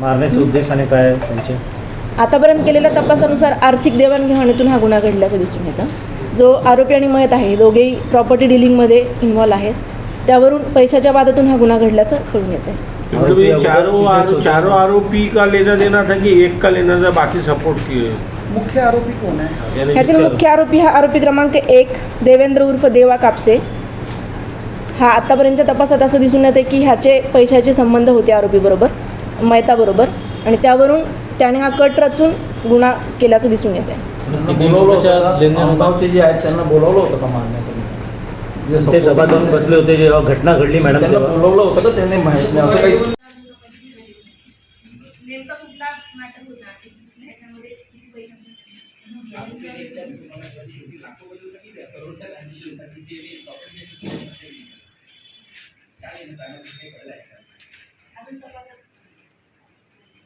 मारण्याचे उद्देशाने काय त्यांचे? आतापर्यंत केलेल्या तपासानुसार आर्थिक देवाणघेवाणीतून हा गुन्हा घडल्याचं दिसून येतं. जो आरोपी आणि मयत आहे दोघेही प्रॉपर्टी डिलिंगमध्ये इन्व्हॉल्व आहेत. त्यावरून पैशाच्या वादातून हा गुन्हा घडल्याचं कळून येतं आरोपी चारों चारों आरोपी का लेना देना था कि एक का लेना था बाकी सपोर्ट किए? मुख्य आरोपी कोण आहे? ह्यातील मुख्य आरोपी हा आरोपी क्रमांक एक देवेंद्र उर्फ देवा कापसे. हा आत्तापर्यंतच्या तपासात असं दिसून येते की ह्याचे पैशाचे संबंध होते आरोपीबरोबर. मयताबरोबर आणि त्यावरून त्याने हा कट रचून गुन्हा केल्याचं दिसून येते बोलवलं होतं का? आमगावचे जे आहेत त्यांना बोलवलं होतं का मारण्यासाठी जे ते support- सभा जाऊन बसले होते जेव्हा घटना घडली मॅडम त्यांना बोलवलं होतं का त्यांनी माहिती नाही? असं काही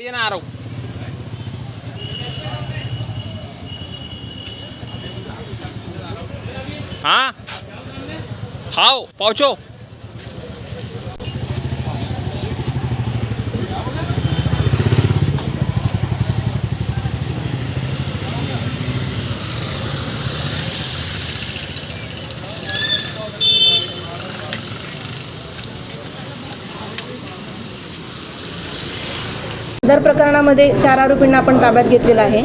येणार हाँ? हाव पावचो. दर प्रकरणामध्ये चार आरोपींना आपण ताब्यात घेतलेला आहे.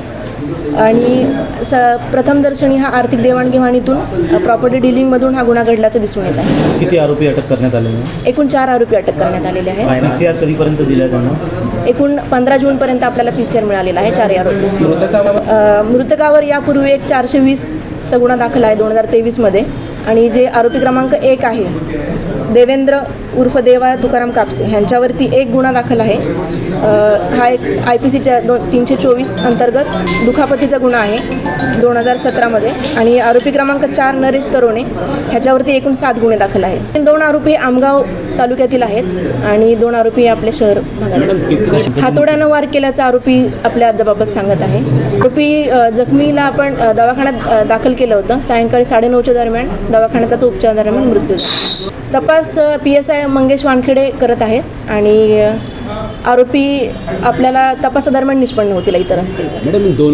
आणि स प्रथमदर्शनी हा आर्थिक देवाणघेवाणीतून प्रॉपर्टी डिलिंगमधून हा गुन्हा घडल्याचं दिसून येत आहे. किती आरोपी अटक करण्यात आले एकूण चार आरोपी अटक करण्यात आलेले आहे पी सी आर कधीपर्यंत दिला त्यांना? एकूण पंधरा जूनपर्यंत आपल्याला पी सी आर मिळालेला आहे चारही आरोपी. मृतकावर यापूर्वी एक चारशे वीसचा गुन्हा दाखल आहे दोन हजार तेवीसमध्ये. आणि जे आरोपी क्रमांक एक आहे देवेंद्र उर्फ देवा तुकाराम कापसे ह्यांच्यावरती एक गुन्हा दाखल आहे. हा एक आय पी सीच्या दोन तीनशे चोवीस अंतर्गत दुखापतीचा गुन्हा आहे दोन हजार सतरामध्ये. आणि आरोपी क्रमांक चार नरेश तरोणे ह्याच्यावरती एकूण सात गुन्हे दाखल आहेत. दोन आरोपी आमगाव तालुक्यातील आहेत आणि दोन आरोपी आपले शहर भागातील हातोड्यानं वार केल्याचा आरोपी आपल्या अर्जाबाबत सांगत आहे. आरोपी जखमीला आपण दवाखान्यात दाखल केलं होतं. सायंकाळी साडेनऊच्या दरम्यान दवाखान्यात त्याचा उपचार दरम्यान मृत्यू झाला. तपास P S I Mangesh Wankhede करत आहेत आणि आरोपी आपल्याला तपासादरम्यान निष्पन्न होतील इतर असतील